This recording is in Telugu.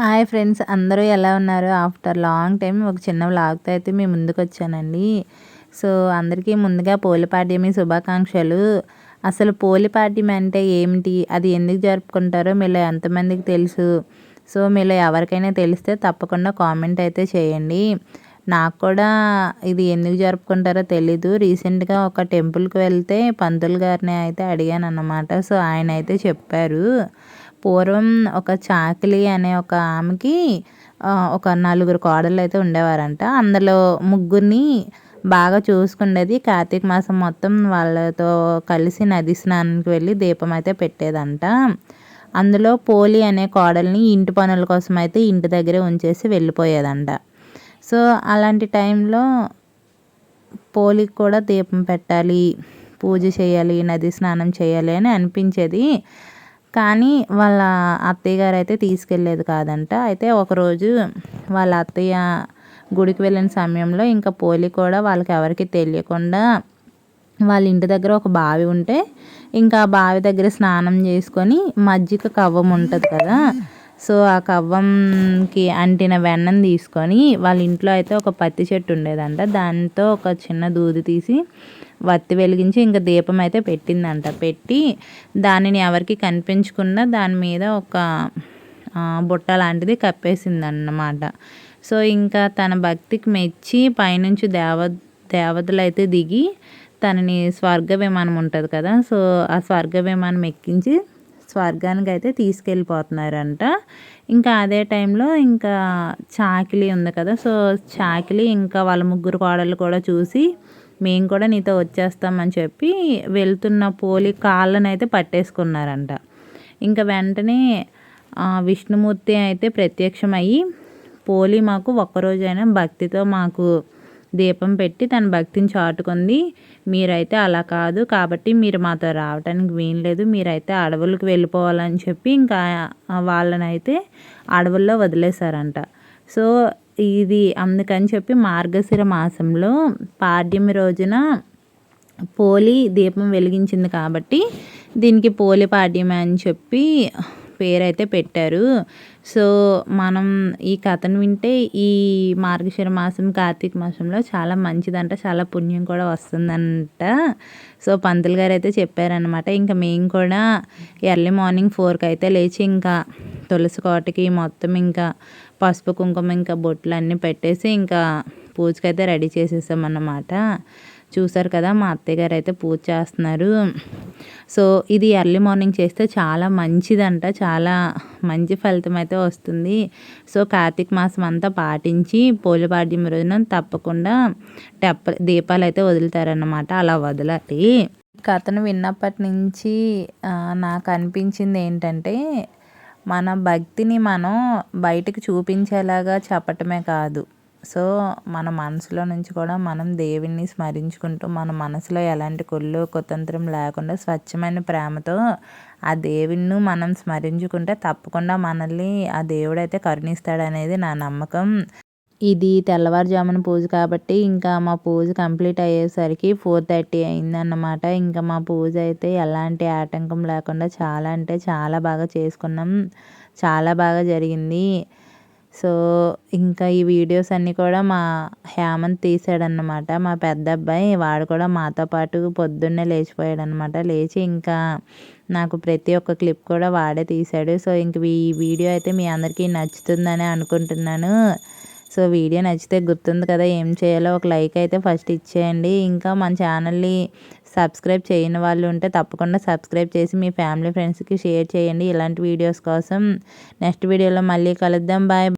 హాయ్ ఫ్రెండ్స్ అందరూ ఎలా ఉన్నారు? ఆఫ్టర్ లాంగ్ టైం ఒక చిన్న వ్లాగ్తో అయితే మేము ముందుకు వచ్చానండి సో అందరికీ ముందుగా పోలిపాడ్యమి శుభాకాంక్షలు. అసలు పోలిపాడ్యం అంటే ఏమిటి? అది ఎందుకు జరుపుకుంటారో మీలో ఎంతమందికి తెలుసు? సో మీలో ఎవరికైనా తెలిస్తే తప్పకుండా కామెంట్ అయితే చేయండి. నాకు కూడా ఇది ఎందుకు జరుపుకుంటారో తెలీదు. రీసెంట్గా ఒక టెంపుల్కి వెళ్తే పంతులు గారిని అయితే అడిగాను అన్నమాట సో ఆయన అయితే చెప్పారు. పూర్వం ఒక చాకిలి అనే ఒక ఆమెకి ఒక నలుగురు కోడళ్ళు అయితే ఉండేవారంట. అందులో ముగ్గురిని బాగా చూసుకునేది కార్తీక మాసం మొత్తం వాళ్ళతో కలిసి నది స్నానానికి వెళ్ళి దీపం అయితే పెట్టేదంట. అందులో పోలి అనే కోడల్ని ఇంటి పనుల కోసం అయితే ఇంటి దగ్గరే ఉంచేసి వెళ్ళిపోయేదంట. సో అలాంటి టైంలో పోలికి కూడా దీపం పెట్టాలి పూజ చేయాలి నది స్నానం చేయాలి అని అనిపించేది. కానీ వాళ్ళ అత్తయ్య గారు అయితే తీసుకెళ్ళేది కాదంట. అయితే ఒకరోజు వాళ్ళ అత్తయ్య గుడికి వెళ్ళిన సమయంలో ఇంకా పోలి కూడా వాళ్ళకి ఎవరికి తెలియకుండా వాళ్ళ ఇంటి దగ్గర ఒక బావి ఉంటే ఇంకా బావి దగ్గర స్నానం చేసుకొని మజ్జిగ కవ్వం ఉంటుంది కదా సో ఆ కవ్వంకి అంటిన వెన్నను తీసుకొని వాళ్ళ ఇంట్లో అయితే ఒక పత్తి చెట్టు ఉండేదంట. దాంతో ఒక చిన్న దూది తీసి వత్తి వెలిగించి ఇంకా దీపం అయితే పెట్టిందంట. పెట్టి దానిని ఎవరికి కనిపించకుండా దాని మీద ఒక బుట్ట లాంటిది కప్పేసిందన్నమాట. సో ఇంకా తన భక్తికి మెచ్చి పైనుంచి దేవ దేవతలు అయితే దిగి తనని స్వర్గ విమానం ఉంటుంది కదా సో ఆ స్వర్గ విమానం ఎక్కించి స్వర్గానికి అయితే తీసుకెళ్ళిపోతున్నారంట. ఇంకా అదే టైంలో ఇంకా చాకిలి ఉంది కదా సో చాకిలి ఇంకా వాళ్ళ ముగ్గురు కోడలు కూడా చూసి మేము కూడా నీతో వచ్చేస్తామని చెప్పి వెళ్తున్న పోలి కాళ్ళనైతే అయితే పట్టేసుకున్నారంట. ఇంకా వెంటనే విష్ణుమూర్తి అయితే ప్రత్యక్షమయ్యి పోలి మాకు ఒక్కరోజైనా భక్తితో మాకు దీపం పెట్టి తన భక్తిని చాటుకుంది. మీరైతే అలా కాదు. కాబట్టి మీరు మాతో రావడానికి వీల్లేదు. మీరైతే అడవులకు వెళ్ళిపోవాలని చెప్పి ఇంకా వాళ్ళనైతే అడవుల్లో వదిలేశారంట. సో ఇది అందుకని చెప్పి మార్గశిర మాసంలో పాడ్యమి రోజున పోలి దీపం వెలిగించింది కాబట్టి దీనికి పోలి పాడ్యమి అని చెప్పి పేరు అయితే పెట్టారు. సో మనం ఈ కథను వింటే ఈ మార్గశిర మాసం కార్తీక మాసంలో చాలా మంచిదంట చాలా పుణ్యం కూడా వస్తుందంట. సో పంతులు గారు అయితే చెప్పారనమాట ఇంకా మేము కూడా ఎర్లీ మార్నింగ్ ఫోర్కి అయితే లేచి ఇంకా తులసి కోటకి మొత్తం ఇంకా పసుపు కుంకుమ ఇంకా బొట్లు అన్నీ పెట్టేసి ఇంకా పూజకైతే రెడీ చేసేసామన్నమాట. చూసారు కదా మా అత్తయ్య గారు అయితే పూజ చేస్తున్నారు. సో ఇది ఎర్లీ మార్నింగ్ చేస్తే చాలా మంచిదంట చాలా మంచి ఫలితం అయితే వస్తుంది. సో కార్తీక మాసం అంతా పాటించి పోలిపాడ్యం రోజున తప్పకుండా టెప్ప దీపాలు అయితే వదులుతారన్నమాట అలా వదలాలి. కథను విన్నప్పటి నుంచి నాకు అనిపించింది ఏంటంటే మన భక్తిని మనం బయటకు చూపించేలాగా చెప్పటమే కాదు. సో మన మనసులో నుంచి కూడా మనం దేవుణ్ణి స్మరించుకుంటూ మన మనసులో ఎలాంటి కుళ్ళు కుతంత్రం లేకుండా స్వచ్ఛమైన ప్రేమతో ఆ దేవుణ్ణి మనం స్మరించుకుంటే తప్పకుండా మనల్ని ఆ దేవుడైతే కరుణిస్తాడనేది నా నమ్మకం. ఇది తెల్లవారుజామున పూజ కాబట్టి ఇంకా మా పూజ కంప్లీట్ అయ్యేసరికి ఫోర్ థర్టీ అయిందన్నమాట. ఇంకా మా పూజ అయితే ఎలాంటి ఆటంకం లేకుండా చాలా అంటే చాలా బాగా చేసుకున్నాం. చాలా బాగా జరిగింది. సో ఇంకా ఈ వీడియోస్ అన్నీ కూడా మా హేమంత్ తీసాడనమాట మా పెద్ద అబ్బాయి వాడు కూడా మాతో పాటు పొద్దున్నే లేచిపోయాడనమాట లేచి ఇంకా నాకు ప్రతి ఒక్క క్లిప్ కూడా వాడే తీశాడు సో ఇంక ఈ వీడియో అయితే మీ అందరికీ నచ్చుతుందని అనుకుంటున్నాను. సో వీడియో నచ్చితే గుర్తుంది కదా ఏం చేయాలో ఒక లైక్ అయితే ఫస్ట్ ఇచ్చేయండి. ఇంకా మన ఛానల్ని సబ్స్క్రైబ్ చేయని వాళ్ళు ఉంటే తప్పకుండా సబ్స్క్రైబ్ చేసి మీ ఫ్యామిలీ ఫ్రెండ్స్కి షేర్ చేయండి ఇలాంటి వీడియోస్ కోసం. నెక్స్ట్ వీడియోలో మళ్ళీ కలుద్దాం. బాయ్.